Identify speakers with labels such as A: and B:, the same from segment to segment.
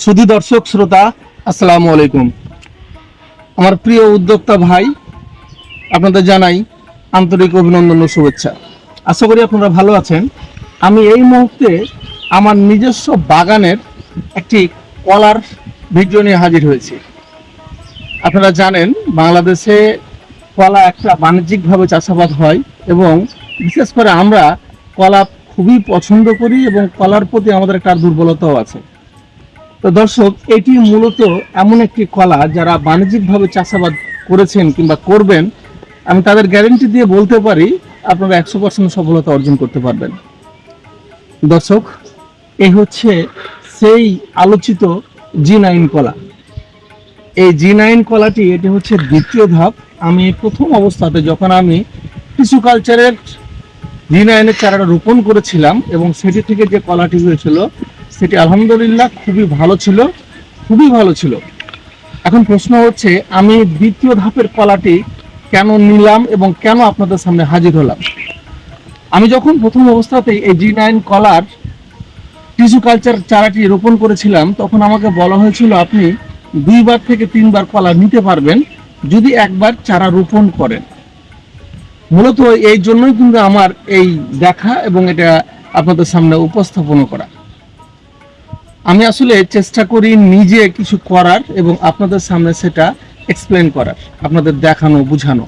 A: সুধী দর্শক, শ্রোতা, আসসালামু আলাইকুম। আমার প্রিয় উদ্যোক্তা ভাই, আপনাদের জানাই আন্তরিক অভিনন্দন ও শুভেচ্ছা। আশা করি আপনারা ভালো আছেন। আমি এই মুহূর্তে আমার নিজস্ব বাগানের একটি কলার ভিডিও নিয়ে হাজির হয়েছি। আপনারা জানেন, বাংলাদেশে কলা একটা বাণিজ্যিকভাবে চাষাবাদ হয় এবং বিশেষ করে আমরা কলা খুবই পছন্দ করি এবং কলার প্রতি আমাদের একটা দুর্বলতাও আছে। তো দর্শক, এটি মূলত এমন একটি কলা যারা বাণিজ্যিকভাবে চাষাবাদ করেছেন কিংবা করবেন, আমি তাদের গ্যারেন্টি দিয়ে বলতে পারি আপনারা একশো পার্সেন্ট সফলতা অর্জন করতে পারবেন। দর্শক এই হচ্ছে সেই আলোচিত জি নাইন কলা। এই জি নাইন কলাটি, এটি হচ্ছে দ্বিতীয় ধাপ। আমি প্রথম অবস্থাতে যখন আমি টিস্যু কালচারের জি নাইনের চারাটা রোপণ করেছিলাম এবং সেটি থেকে যে কলাটি হয়েছিল সেটি আলহামদুলিল্লাহ খুবই ভালো ছিল, খুবই ভালো ছিল। এখন প্রশ্ন হচ্ছে, আমি দ্বিতীয় ধাপের কলাটি কেন নিলাম এবং কেন আপনাদের সামনে হাজির হলাম? আমি যখন প্রথম অবস্থাতেই এই জি নাইন কলার টিস্যু কালচার চারাটি রোপণ করেছিলাম, তখন আমাকে বলা হয়েছিল, আপনি দুইবার থেকে তিনবার কলা নিতে পারবেন যদি একবার চারা রোপণ করেন। মূলত এই জন্যই কিন্তু আমার এই দেখা এবং এটা আপনাদের সামনে উপস্থাপন করা। আমি আসলে চেষ্টা করি নিজে কিছু করার এবং আপনাদের সামনে সেটা এক্সপ্লেন করার, আপনাদের দেখানো, বোঝানো।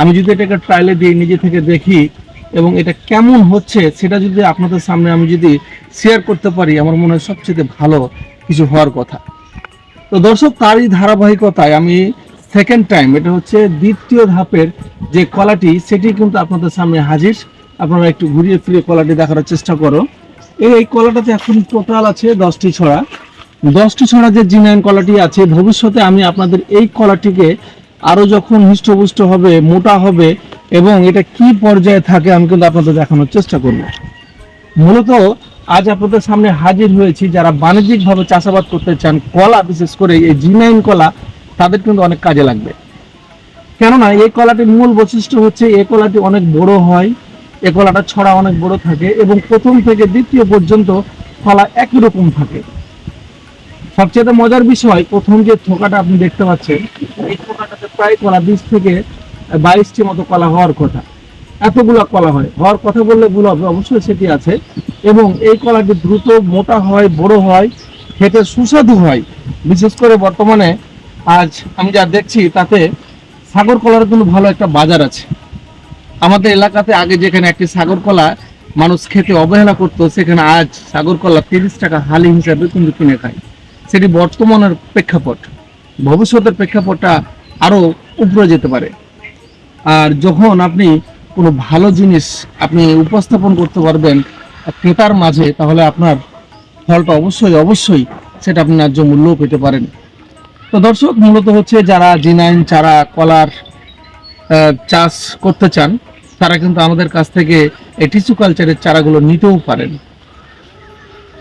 A: আমি যদি এটাকে ট্রায়ালে দিয়ে নিজে থেকে দেখি এবং এটা কেমন হচ্ছে সেটা যদি আপনাদের সামনে আমি যদি শেয়ার করতে পারি, আমার মনে হয় সবচেয়ে ভালো কিছু হওয়ার কথা। তো দর্শক, তারই ধারাবাহিকতায় আমি সেকেন্ড টাইম এটা হচ্ছে দ্বিতীয় ধাপের যে কলাটি সেটি কিন্তু আপনাদের সামনে হাজির। আপনারা একটু ঘুরিয়ে ফিরিয়ে কলাটি দেখার চেষ্টা করো। এই কলাটাতে এখন টোটাল আছে দশটি ছড়া। দশটি ছড়া যে জিনাইন কলাটি আছে, ভবিষ্যতে আমি আপনাদের এই কলাটিকে আরও যখন হৃষ্টপুষ্ট হবে, মোটা হবে এবং এটা কি পর্যায়ে থাকে আমি কিন্তু আপনাদের দেখানোর চেষ্টা করব। মূলত আজ আপনাদের সামনে হাজির হয়েছি যারা বাণিজ্যিকভাবে চাষাবাদ করতে চান কলা, বিশেষ করে এই জিনাইন কলা, তাদের কিন্তু অনেক কাজে লাগবে। কেননা এই কলাটির মূল বৈশিষ্ট্য হচ্ছে, এই কলাটি অনেক বড় হয় এ কলাটা ছড়া অনেক বড় থাকে এবং প্রথম থেকে দ্বিতীয় পর্যন্ত কলা একই রকম থাকে। সবচেয়ে মজার বিষয়, প্রথম যে থোকাটা আপনি দেখতে পাচ্ছেন, এই থোকাটাতে প্রায় কলা বিশ থেকে বাইশটি মতো কলা হওয়ার কথা। এতগুলো কলা হয়। হওয়ার কথা বললে ভুল হবে, অবশ্যই সেটি আছে। এবং এই কলাটি দ্রুত মোটা হয়, বড় হয়, খেতে সুস্বাদু হয়। বিশেষ করে বর্তমানে আজ আমি যা দেখছি, তাতে সাগর কলার কিন্তু ভালো একটা বাজার আছে। আমাদের এলাকাতে আগে যেখানে একটি সাগর কলা মানুষ খেতে অবহেলা করতো, সেখানে আজ সাগর কলা তিরিশ টাকা হালি হিসাবে কিন্তু কিনে খায়। সেটি বর্তমানের প্রেক্ষাপট। ভবিষ্যতের প্রেক্ষাপটটা আরও উপরে যেতে পারে। আর যখন আপনি কোনো ভালো জিনিস আপনি উপস্থাপন করতে পারবেন ক্রেতার মাঝে, তাহলে আপনার ফলটা অবশ্যই অবশ্যই সেটা আপনি ন্যায্য মূল্যও পেতে পারেন। তো দর্শক, মূলত হচ্ছে যারা জিনাইন, চারা, কলার চাষ করতে চান তারা কিন্তু আমাদের কাছ থেকে এই টিস্যু কালচারের চারাগুলো নিতেও পারেন।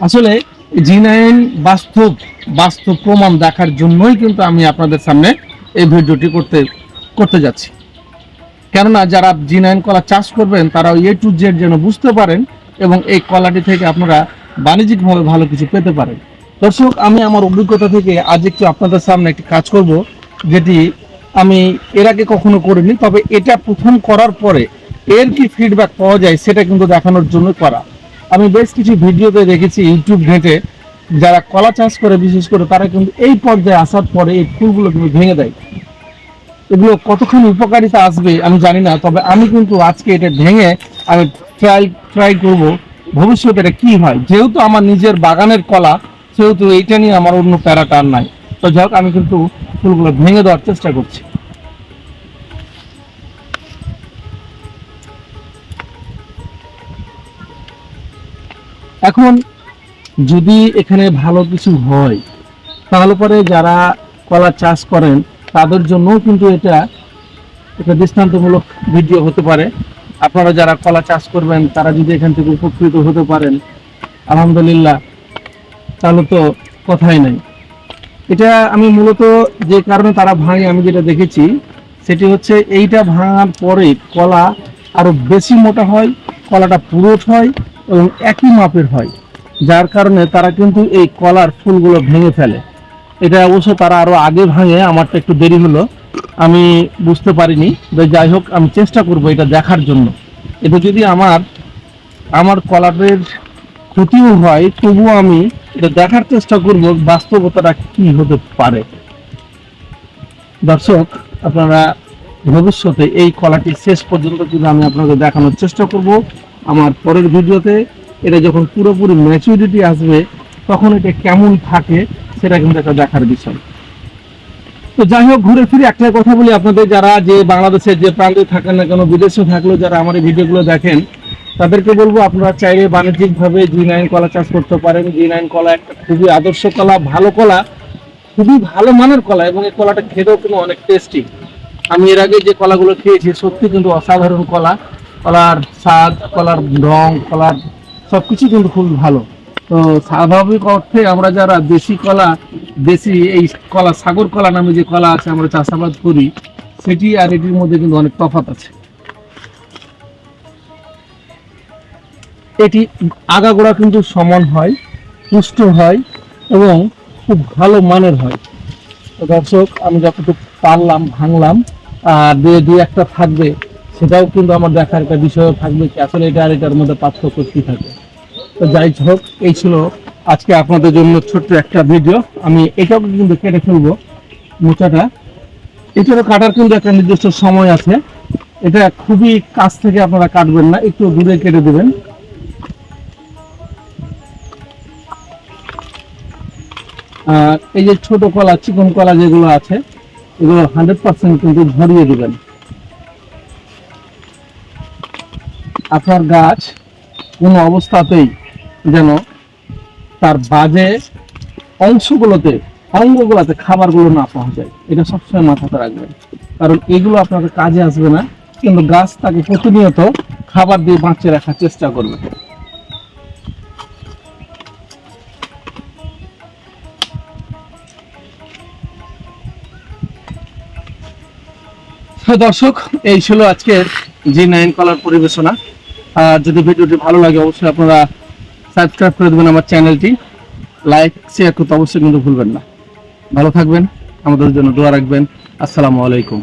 A: আসলে জি নাইন বাস্তব বাস্তব প্রমাণ দেখার জন্যই কিন্তু আমি আপনাদের সামনে এই ভিডিওটি করতে করতে যাচ্ছি। কেননা যারা জি নাইন কলা চাষ করবেন তারা এ টু জেড যেন বুঝতে পারেন এবং এই কলাটি থেকে আপনারা বাণিজ্যিকভাবে ভালো কিছু পেতে পারেন। দর্শক, আমি আমার অভিজ্ঞতা থেকে আজ একটু আপনাদের সামনে একটি কাজ করব, যেটি আমি এর আগে কখনো করিনি, তবে এটা প্রথম করার পরে এর কি ফিডব্যাক পাওয়া যায় সেটা কিন্তু দেখানোর জন্য করা। আমি বেশ কিছু ভিডিওতে দেখেছি ইউটিউব ঘেঁটে, যারা কলা চাষ করে, বিশেষ করে তারা কিন্তু এই পর্যায়ে আসার পরে এই ফুলগুলো কিন্তু ভেঙে দেয়। এগুলো কতক্ষণ উপকারিতা আসবে আমি জানি না, তবে আমি কিন্তু আজকে এটা ভেঙে আমি ট্রাই ট্রাই করব, ভবিষ্যতে এটা কী হয়? যেহেতু আমার নিজের বাগানের কলা, সেহেতু এইটা নিয়ে আমার অন্য প্যারাটা আর নাই। তো যাই আমি কিন্তু ফুলগুলো ভেঙে দেওয়ার চেষ্টা করছি। এখন যদি এখানে ভালো কিছু হয়, তাহলে পরে যারা কলা চাষ করেন, তাদের জন্যও কিন্তু এটা একটা দৃষ্টান্তমূলক ভিডিও হতে পারে। আপনারা যারা কলা চাষ করবেন, তারা যদি এখান থেকে উপকৃত হতে পারেন, আলহামদুলিল্লাহ, তাহলে তো কথাই নাই। এটা আমি মূলত যে কারণে তারা ভাঙে, আমি যেটা দেখেছি, সেটি হচ্ছে এইটা ভাঙার পরে কলা আরও বেশি মোটা হয়, কলাটা পুরোট হয় এবং একই মাপের হয়, যার কারণে তারা কিন্তু এই কলার ফুলগুলো ভেঙে ফেলে। এটা অবশ্য তারা আরও আগে ভাঙে, আমারটা একটু দেরি হলো। আমি বুঝতে পারিনি যাই হোক, আমি চেষ্টা করব এটা দেখার জন্য। এটা যদি আমার আমার কলারের ক্ষতিও হয়, তবুও আমি এটা দেখার চেষ্টা করব, বাস্তবতাটা কি হতে পারে। দর্শক, আপনারা ভবিষ্যতে এই কলাটি শেষ পর্যন্ত কিন্তু আমি আপনাকে দেখানোর চেষ্টা করব আমার পরের ভিডিওতে এটা যখন পুরোপুরি ম্যাচুরিটি আসবে, তখন এটা কেমন থাকে সেটা কিন্তু একটা দেখার বিষয়। তো যাই হোক, ঘুরে ফিরে একটা কথা বলি আপনাদের, যারা যে বাংলাদেশের যে প্রান্তে থাকেন না কেন বিদেশে থাকলেও যারা আমার এই ভিডিওগুলো দেখেন, তাদেরকে বলব আপনারা চাইলে বাণিজ্যিকভাবে জি নাইন কলা চাষ করতে পারেন। জি নাইন কলা একটা খুবই আদর্শ কলা, ভালো কলা, খুবই ভালো মানের কলা এবং এই কলাটা খেতেও কিন্তু অনেক টেস্টি আমি এর আগে যে কলাগুলো খেয়েছি, সত্যি কিন্তু অসাধারণ কলা। কলার স্বাদ, কলার রং, কলার সবকিছু কিন্তু খুবই ভালো। তো স্বাভাবিক অর্থে আমরা যারা দেশি কলা, দেশি এই কলা, সাগর কলা নামে যে কলা আছে আমরা চাষাবাদ করি, সেটি আর এটির মধ্যে কিন্তু অনেক তফাৎ আছে। এটি আগাগোড়া কিন্তু সমান হয়, পুষ্ট হয় এবং খুব ভালো মানের হয়। তো দর্শক, আমি যতটুকু পারলাম, ভাঙলাম, আর দিয়ে দুই একটা থাকবে সেটাও কিন্তু আমার দেখার একটা বিষয় থাকবে কি আসলে এটা আর এটার মধ্যে পার্থক্য কি থাকে। তো যাই হোক, এই ছিল আজকে আপনাদের জন্য ছোট্ট একটা ভিডিও। আমি এটাও কিন্তু কেটে ফেলব মোচাটা। এটারও কাটার কিন্তু একটা নির্দিষ্ট সময় আছে। এটা খুবই কাছ থেকে আপনারা কাটবেন না, একটু দূরে কেটে দেবেন। এই যে ছোট কলা, চিকন কলা যেগুলো আছে, এগুলো হান্ড্রেড পার্সেন্ট কিন্তু ঝরিয়ে দিবেন। আপনার গাছ কোনো অবস্থাতেই যেন তার বাজে অংশগুলোতে, অঙ্গগুলোতে খাবারগুলো না পাওয়া যায়। এটা সবসময় মাথাতে রাখবেন। কারণ এগুলো আপনাদের কাজে আসবে না, কিন্তু গাছ তাকে প্রতিনিয়ত খাবার দিয়ে বাঁচিয়ে রাখার চেষ্টা করবে। দর্শক, এই ছিল আজকের জি নাইন কলার পরিবেশনা। আর যদি ভিডিওটি ভালো লাগে, অবশ্যই আপনারা সাবস্ক্রাইব করে দেবেন আমার চ্যানেলটি লাইক শেয়ার করতে অবশ্যই কিন্তু ভুলবেন না। ভালো থাকবেন, আমাদের জন্য দোয়া রাখবেন। আসসালামু আলাইকুম।